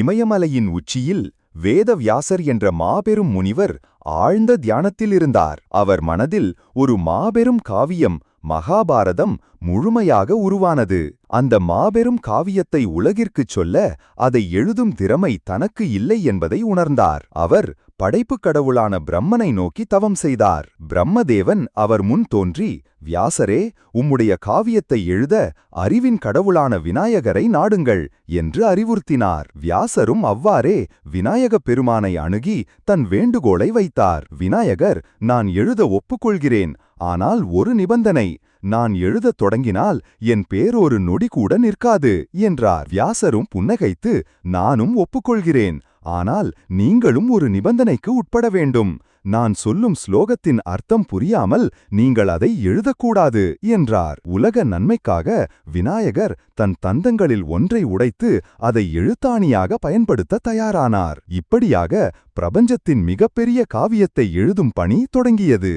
இமயமலையின் உச்சியில் வேதவியாசர் என்ற மாபெரும் முனிவர் ஆழ்ந்த தியானத்தில் இருந்தார். அவர் மனதில் ஒரு மாபெரும் காவியம் மகாபாரதம் முழுமையாக உருவானது. அந்த மாபெரும் காவியத்தை உலகிற்குச் சொல்ல அதை எழுதும் திறமை தனக்கு இல்லை என்பதை உணர்ந்தார். அவர் படைப்புக் கடவுளான பிரம்மனை நோக்கி தவம் செய்தார். பிரம்மதேவன் அவர் முன் தோன்றி வியாசரே உம்முடைய காவியத்தை எழுத அறிவின் கடவுளான விநாயகரை நாடுங்கள் என்று அறிவுறுத்தினார். வியாசரும் அவ்வாறே விநாயகப் பெருமானை அணுகி தன் வேண்டுகோளை வைத்தார். விநாயகர் நான் எழுத ஒப்புக்கொள்கிறேன். ஆனால் ஒரு நிபந்தனை நான் எழுதத் தொடங்கினால் என் பேர் ஒரு நொடி கூட நிற்காது என்றார். வியாசரும் புன்னகைத்து நானும் ஒப்புக்கொள்கிறேன். ஆனால் நீங்களும் ஒரு நிபந்தனைக்கு உட்பட வேண்டும். நான் சொல்லும் ஸ்லோகத்தின் அர்த்தம் புரியாமல் நீங்கள் அதை எழுதக்கூடாது என்றார். உலக நன்மைக்காக விநாயகர் தன் தந்தங்களில் ஒன்றை உடைத்து அதை எழுத்தாணியாக பயன்படுத்த தயாரானார். இப்படியாக பிரபஞ்சத்தின் மிகப்பெரிய காவியத்தை எழுதும் பணி தொடங்கியது.